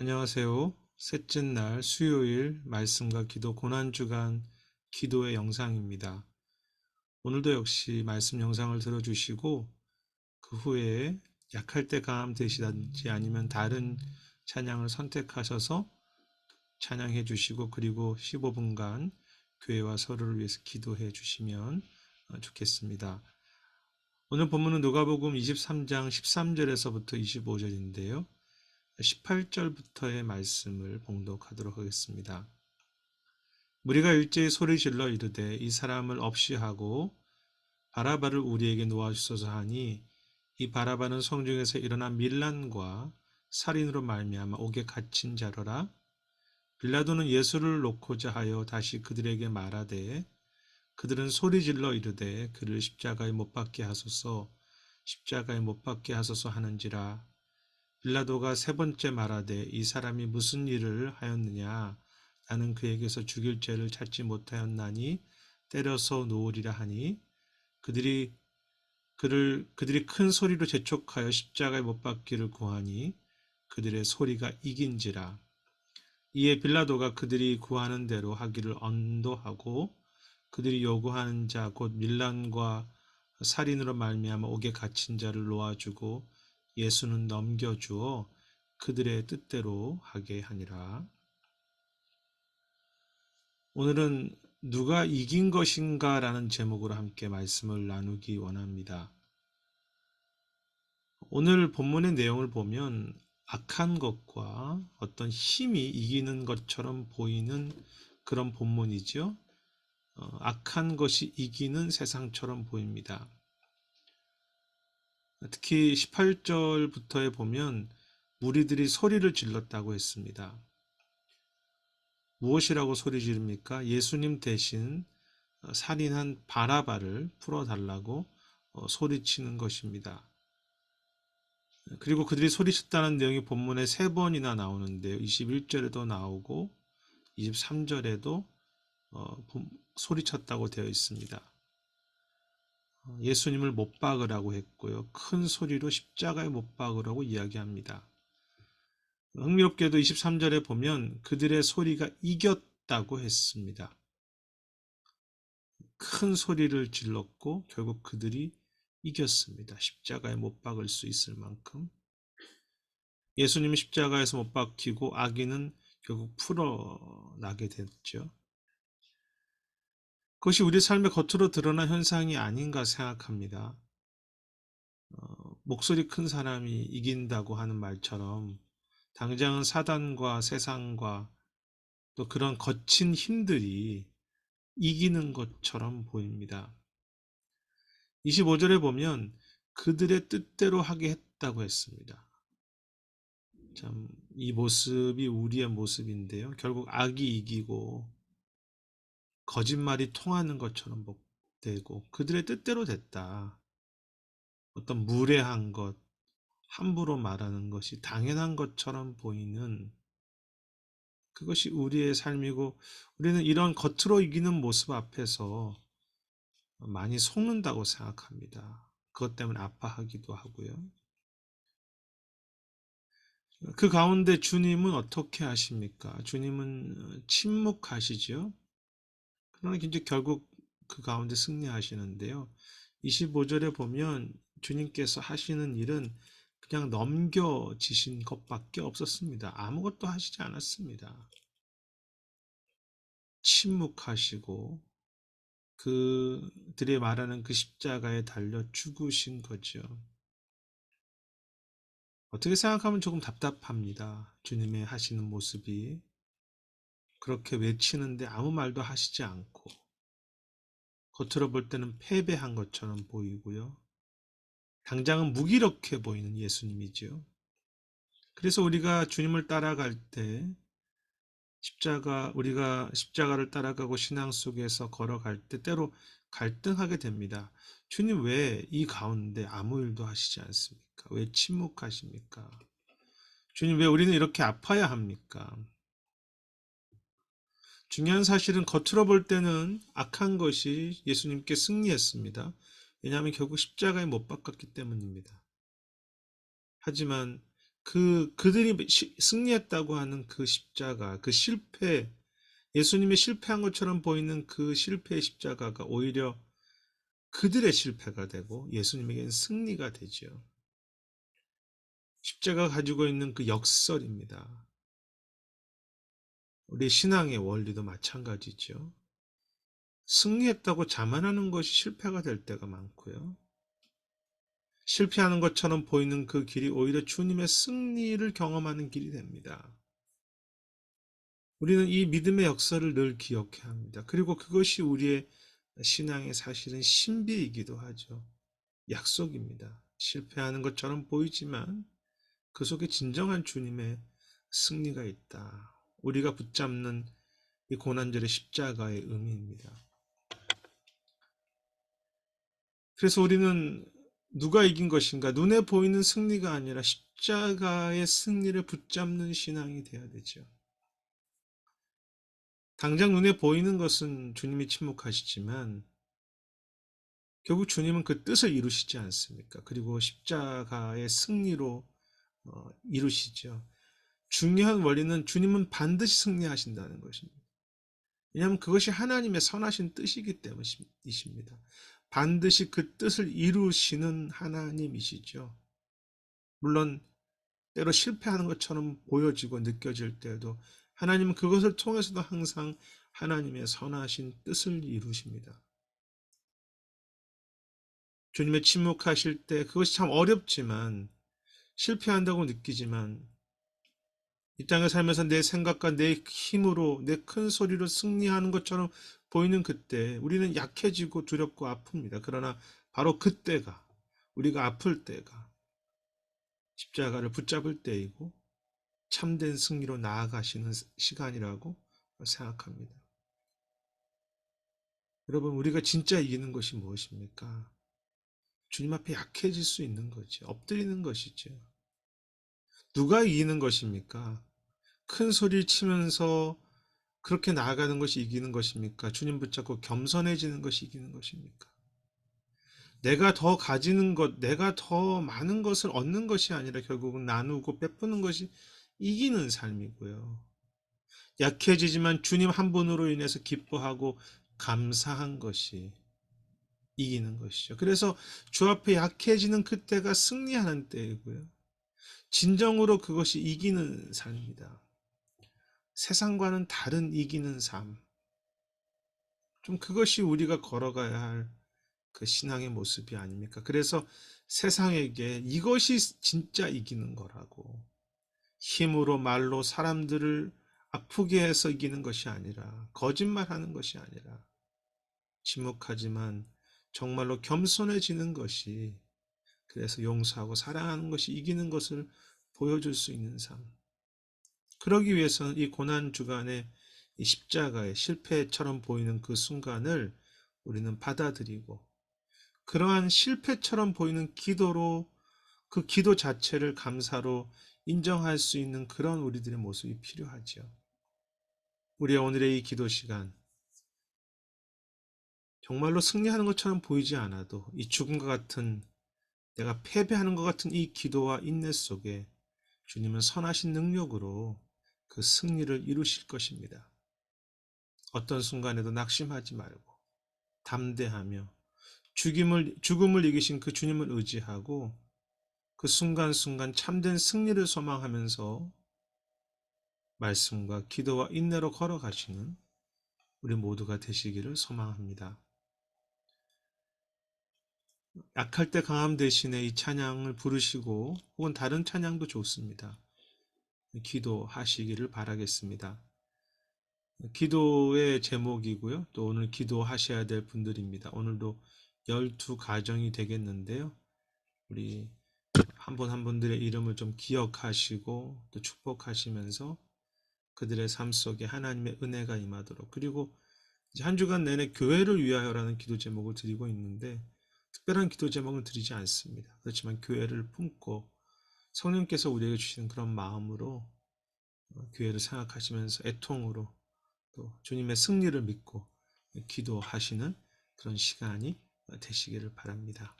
안녕하세요. 셋째 날 수요일 말씀과 기도 고난주간 기도의 영상입니다. 오늘도 역시 말씀 영상을 들어주시고 그 후에 약할 때 감 되시든지 아니면 다른 찬양을 선택하셔서 찬양해 주시고 그리고 15분간 교회와 서로를 위해서 기도해 주시면 어, 좋겠습니다. 오늘 본문은 누가복음 23장 13절에서부터 25절인데요. 18절부터의 말씀을 봉독하도록 하겠습니다. 우리가 일제히 소리 질러 이르되 이 사람을 없이 하고 바라바를 우리에게 놓아주소서 하니 이 바라바는 성중에서 일어난 밀란과 살인으로 말미암아 옥에 갇힌 자로라 빌라도는 예수를 놓고자 하여 다시 그들에게 말하되 그들은 소리 질러 이르되 그를 십자가에 못 박게 하소서 십자가에 못 박게 하소서 하는지라 빌라도가 세 번째 말하되 이 사람이 무슨 일을 하였느냐? 나는 그에게서 죽일 죄를 찾지 못하였나니 때려서 놓으리라 하니 그들이 그를 그들이 큰 소리로 재촉하여 십자가에 못 박기를 구하니 그들의 소리가 이긴지라. 이에 빌라도가 그들이 구하는 대로 하기를 언도하고 그들이 요구하는 자 곧 밀란과 살인으로 말미암아 옥에 갇힌 자를 놓아주고 예수는 넘겨주어 그들의 뜻대로 하게 하니라. 오늘은 누가 이긴 것인가 라는 제목으로 함께 말씀을 나누기 원합니다. 오늘 본문의 내용을 보면 악한 것과 어떤 힘이 이기는 것처럼 보이는 그런 본문이죠. 어, 악한 것이 이기는 세상처럼 보입니다. 특히 18절부터에 보면 무리들이 소리를 질렀다고 했습니다. 무엇이라고 소리 지릅니까? 예수님 대신 살인한 바라바를 풀어달라고 어, 소리치는 것입니다. 그리고 그들이 소리쳤다는 내용이 본문에 세 번이나 나오는데요. 21절에도 나오고 23절에도 어, 소리쳤다고 되어 있습니다. 예수님을 못 박으라고 했고요. 큰 소리로 십자가에 못 박으라고 이야기합니다. 흥미롭게도 23절에 보면 그들의 소리가 이겼다고 했습니다. 큰 소리를 질렀고 결국 그들이 이겼습니다. 십자가에 못 박을 수 있을 만큼. 예수님 십자가에서 못 박히고 아기는 결국 풀어나게 됐죠. 그것이 우리 삶의 겉으로 드러난 현상이 아닌가 생각합니다. 어, 목소리 큰 사람이 이긴다고 하는 말처럼 당장은 사단과 세상과 또 그런 거친 힘들이 이기는 것처럼 보입니다. 25절에 보면 그들의 뜻대로 하게 했다고 했습니다. 참, 이 모습이 우리의 모습인데요. 결국 악이 이기고 거짓말이 통하는 것처럼 되고 그들의 뜻대로 됐다. 어떤 무례한 것, 함부로 말하는 것이 당연한 것처럼 보이는 그것이 우리의 삶이고 우리는 이런 겉으로 이기는 모습 앞에서 많이 속는다고 생각합니다. 그것 때문에 아파하기도 하고요. 그 가운데 주님은 어떻게 하십니까? 주님은 침묵하시죠. 그러나 결국 그 가운데 승리하시는데요. 25절에 보면 주님께서 하시는 일은 그냥 넘겨지신 것밖에 없었습니다. 아무것도 하시지 않았습니다. 침묵하시고 그들이 말하는 그 십자가에 달려 죽으신 거죠. 어떻게 생각하면 조금 답답합니다. 주님의 하시는 모습이. 그렇게 외치는데 아무 말도 하시지 않고 겉으로 볼 때는 패배한 것처럼 보이고요. 당장은 무기력해 보이는 예수님이지요. 그래서 우리가 주님을 따라갈 때 십자가 우리가 십자가를 따라가고 신앙 속에서 걸어갈 때 때로 갈등하게 됩니다. 주님 왜 이 가운데 아무 일도 하시지 않습니까? 왜 침묵하십니까? 주님 왜 우리는 이렇게 아파야 합니까? 중요한 사실은 겉으로 볼 때는 악한 것이 예수님께 승리했습니다. 왜냐하면 결국 십자가에 못 박았기 때문입니다. 하지만 그 그들이 시- 승리했다고 하는 그 십자가, 그 실패, 예수님의 실패한 것처럼 보이는 그 실패의 십자가가 오히려 그들의 실패가 되고 예수님에게는 승리가 되지요. 십자가 가지고 있는 그 역설입니다. 우리 신앙의 원리도 마찬가지죠. 승리했다고 자만하는 것이 실패가 될 때가 많고요. 실패하는 것처럼 보이는 그 길이 오히려 주님의 승리를 경험하는 길이 됩니다. 우리는 이 믿음의 역사를 늘 기억해야 합니다. 그리고 그것이 우리의 신앙의 사실은 신비이기도 하죠. 약속입니다. 실패하는 것처럼 보이지만 그 속에 진정한 주님의 승리가 있다. 우리가 붙잡는 이 고난절의 십자가의 의미입니다. 그래서 우리는 누가 이긴 것인가? 눈에 보이는 승리가 아니라 십자가의 승리를 붙잡는 신앙이 되어야 되죠. 당장 눈에 보이는 것은 주님이 침묵하시지만 결국 주님은 그 뜻을 이루시지 않습니까? 그리고 십자가의 승리로 어, 이루시죠. 중요한 원리는 주님은 반드시 승리하신다는 것입니다. 왜냐하면 그것이 하나님의 선하신 뜻이기 때문이십니다. 반드시 그 뜻을 이루시는 하나님이시죠. 물론 때로 실패하는 것처럼 보여지고 느껴질 때도 하나님은 그것을 통해서도 항상 하나님의 선하신 뜻을 이루십니다. 주님의 침묵하실 때 그것이 참 어렵지만 실패한다고 느끼지만 이 땅에 살면서 내 생각과 내 힘으로 내 큰 소리로 승리하는 것처럼 보이는 그때 우리는 약해지고 두렵고 아픕니다. 그러나 바로 그때가 우리가 아플 때가 십자가를 붙잡을 때이고 참된 승리로 나아가시는 시간이라고 생각합니다. 여러분 우리가 진짜 이기는 것이 무엇입니까? 주님 앞에 약해질 수 있는 거죠. 엎드리는 것이죠. 누가 이기는 것입니까? 큰 소리를 치면서 그렇게 나아가는 것이 이기는 것입니까? 주님 붙잡고 겸손해지는 것이 이기는 것입니까? 내가 더 가지는 것, 내가 더 많은 것을 얻는 것이 아니라 결국은 나누고 베푸는 것이 이기는 삶이고요. 약해지지만 주님 한 분으로 인해서 기뻐하고 감사한 것이 이기는 것이죠. 그래서 주 앞에 약해지는 그때가 승리하는 때이고요. 진정으로 그것이 이기는 삶입니다. 세상과는 다른 이기는 삶. 좀 그것이 우리가 걸어가야 할 그 신앙의 모습이 아닙니까? 그래서 세상에게 이것이 진짜 이기는 거라고. 힘으로 말로 사람들을 아프게 해서 이기는 것이 아니라, 거짓말하는 것이 아니라, 침묵하지만 정말로 겸손해지는 것이, 그래서 용서하고 사랑하는 것이 이기는 것을 보여줄 수 있는 삶. 그러기 위해서는 이 고난 주간의 이 십자가의 실패처럼 보이는 그 순간을 우리는 받아들이고 그러한 실패처럼 보이는 기도로 그 기도 자체를 감사로 인정할 수 있는 그런 우리들의 모습이 필요하죠. 우리의 오늘의 이 기도 시간 정말로 승리하는 것처럼 보이지 않아도 이 죽음과 같은 내가 패배하는 것 같은 이 기도와 인내 속에 주님은 선하신 능력으로 그 승리를 이루실 것입니다. 어떤 순간에도 낙심하지 말고 담대하며 죽임을, 죽음을 이기신 그 주님을 의지하고 그 순간순간 참된 승리를 소망하면서 말씀과 기도와 인내로 걸어가시는 우리 모두가 되시기를 소망합니다. 약할 때 강함 대신에 이 찬양을 부르시고 혹은 다른 찬양도 좋습니다. 기도하시기를 바라겠습니다. 기도의 제목이고요. 또 오늘 기도하셔야 될 분들입니다. 오늘도 12가정이 되겠는데요. 우리 한분한 분들의 이름을 좀 기억하시고 또 축복하시면서 그들의 삶 속에 하나님의 은혜가 임하도록 그리고 한 주간 내내 교회를 위하여라는 기도 제목을 드리고 있는데 특별한 기도 제목은 드리지 않습니다. 그렇지만 교회를 품고 성령께서 우리에게 주시는 그런 마음으로 어, 교회를 생각하시면서 애통으로 또 주님의 승리를 믿고 기도하시는 그런 시간이 되시기를 바랍니다.